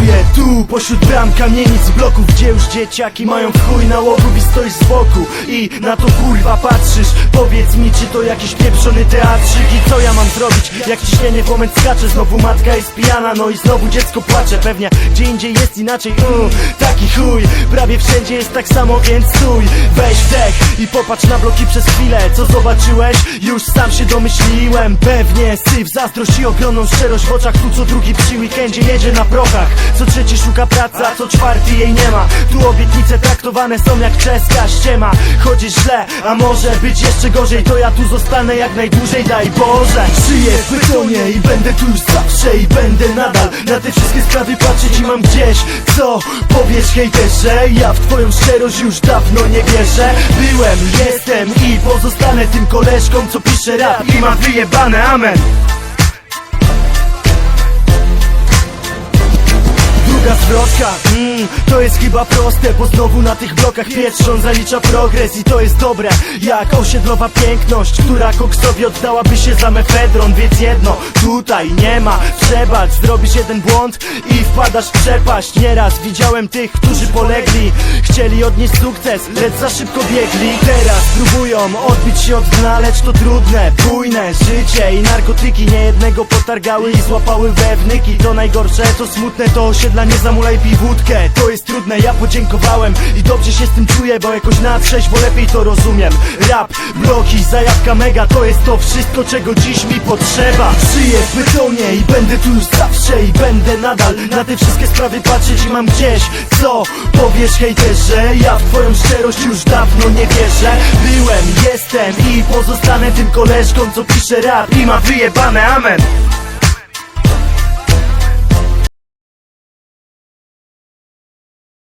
Hallelujah. Pośród bram kamienic, bloków, gdzie już dzieciaki mają chuj nałogów i stoisz z boku I na to kurwa patrzysz. Powiedz mi, czy to jakiś pieprzony teatrzyk I co ja mam zrobić, jak ciśnienie w moment skacze Znowu matka jest pijana, no i znowu dziecko płacze. Pewnie gdzie indziej jest inaczej, uh, taki chuj Prawie wszędzie jest tak samo, więc stój. Weź wdech i popatrz na bloki przez chwilę. Co zobaczyłeś? Już sam się domyśliłem. Pewnie syf, zazdrość i ogromną szczerość w oczach. Tu co drugi przy weekendzie jedzie na prochach. Co trzeci szuka pracy, a co czwarty jej nie ma. Tu obietnice traktowane są jak czeska ściema. Chodzisz źle, a może być jeszcze gorzej. To ja tu zostanę jak najdłużej, daj Boże. Żyję w betonie i będę tu już zawsze I będę nadal. Na te wszystkie sprawy patrzeć I mam gdzieś co powiesz. Hejterze Ja w twoją szczerość już dawno nie wierzę. Byłem, jestem i pozostanę tym koleżką Co pisze rap i ma wyjebane, amen Zwrotka, mm, to jest chyba proste Bo znowu na tych blokach wietrzą zalicza progres I to jest dobre, jak osiedlowa piękność Która koksowi oddałaby się za mefedron Więc jedno, tutaj nie ma. Przebacz, zrobisz jeden błąd i wpadasz w przepaść. Nieraz widziałem tych, którzy polegli Chcieli odnieść sukces, lecz za szybko biegli. Teraz próbują odbić się od dna Lecz to trudne, bujne życie I narkotyki niejednego potargały i złapały wewnyki To najgorsze, to smutne, to osiedla nie zamulaj pij wódkę. To jest trudne, ja podziękowałem I dobrze się z tym czuję, bo jakoś na trzeźwo lepiej to rozumiem. Rap, bloki, zajawka mega To jest to wszystko, czego dziś mi potrzeba. Żyję w betonie i będę tu już zawsze I będę nadal. Na te wszystkie sprawy patrzeć I mam gdzieś, co powiesz hejterze Ja w twoją szczerość już dawno nie wierzę. Byłem, jestem i pozostanę tym koleżką Co pisze rap i ma wyjebane, amen